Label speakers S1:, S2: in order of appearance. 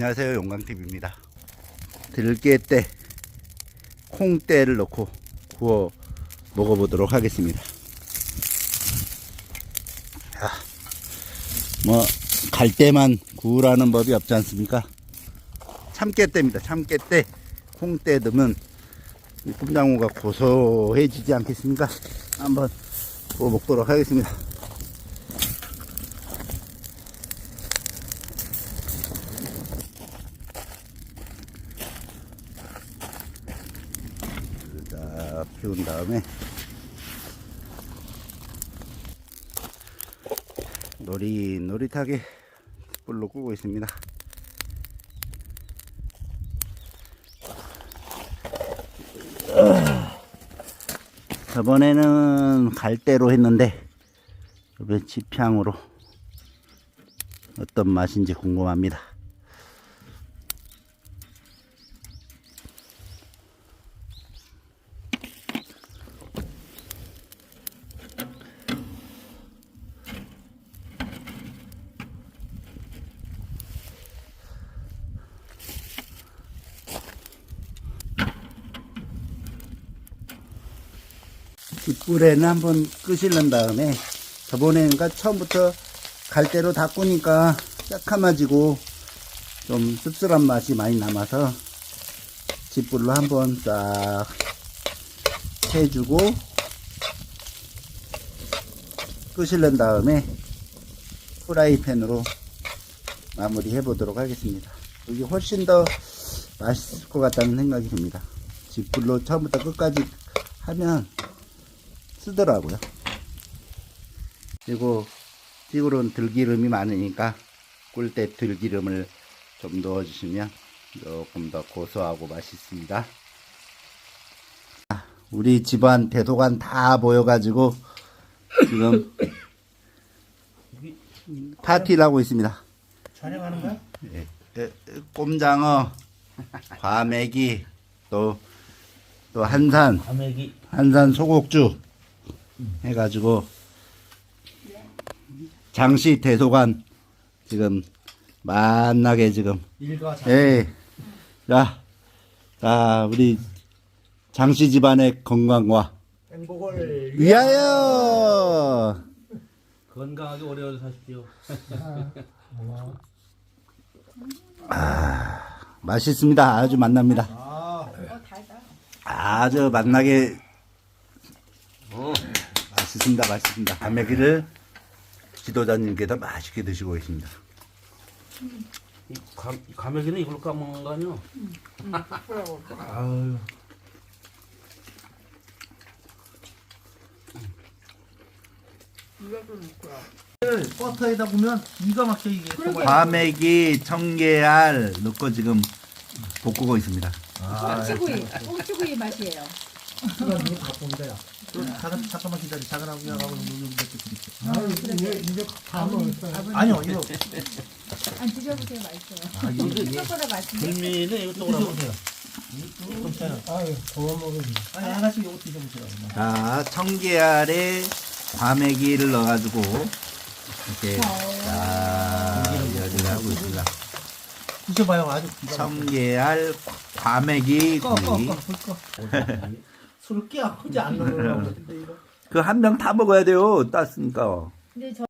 S1: 안녕하세요. 용광TV입니다. 들깨때 콩때를 넣고 구워 먹어보도록 하겠습니다. 자, 뭐 갈때만 구우라는 법이 없지 않습니까? 참깨때입니다. 참깨때 콩때 넣으면 이 꼼장어가 고소해지지 않겠습니까? 한번 구워 먹도록 하겠습니다 딱 피운 다음에 노릿노릿하게 불로 끄고 있습니다. 저번에는 갈대로 했는데 이번 지평으로 어떤 맛인지 궁금합니다. 뒷불에는 한번 끄실른 다음에 그러니까 처음부터 갈대로 닦으니까 새카마지고 좀 씁쓸한 맛이 많이 남아서 집불로 한번 싹 해주고 끄실른 다음에 프라이팬으로 마무리 해 보도록 하겠습니다. 이게 훨씬 더 맛있을 것 같다는 생각이 듭니다. 집불로 처음부터 끝까지 하면 쓰더라고요. 그리고 찌그러운 들기름이 많으니까 꿀때 들기름을 좀 넣어주시면 조금 더 고소하고 맛있습니다. 아, 우리 집안 대도관 다 모여가지고 지금 파티를 하고 있습니다.
S2: 촬영하는 거야?
S1: 에, 에, 꼼장어, 과메기, 또, 또 한산,
S2: 과메기
S1: 한산 소곡주 해가지고 장시 대소관 지금 만나게 지금
S2: 일과
S1: 예. 자, 자 우리 장씨 집안의 건강과
S2: 행복을
S1: 위하여
S2: 건강하게 오래오래 사십시오.
S1: 맛있습니다. 아주 만납니다.
S2: 아,
S1: 아주 맛나게 맛있습니다. 맛있습니다. 과메기를 지도자님께서 맛있게 드시고 계십니다.
S2: 이 과, 이 과메기는 이걸로 까먹는 거 아니야? 아유. 버터에다 보면 기가 막혀 이게.
S1: 과메기, 청계알 넣고 지금 볶고 있습니다.
S3: 꽁치구이, 꽁치구이 맛이에요.
S2: 이거 갖고 온다 야. 잠깐 잠깐만 기다려. 작은 하고 하고 여기 몇개 드릴게. 아니요 이거
S3: 안 드셔보세요, 맛있어요.
S2: 아, 이거
S3: 생각보다 맛있네.
S2: 불미는 이거 또 드셔보세요. 괜찮아. 아유 더워 먹으니. 아니 하나씩 이거 드셔보세요.
S1: 자, 청계알에 과메기를 넣어가지고 이렇게 자 요리를 하고 있습니다.
S2: 드셔봐요 아주 기가 막혀.
S1: 청계알 과메기
S2: 꺼, 꺼,
S1: 구이.
S2: 꺼, 불 꺼. 술을 깨야 크지 않는 하고 있는데 이거.
S1: 그 한 병 다 먹어야 돼요. 땄으니까.
S3: 근데 저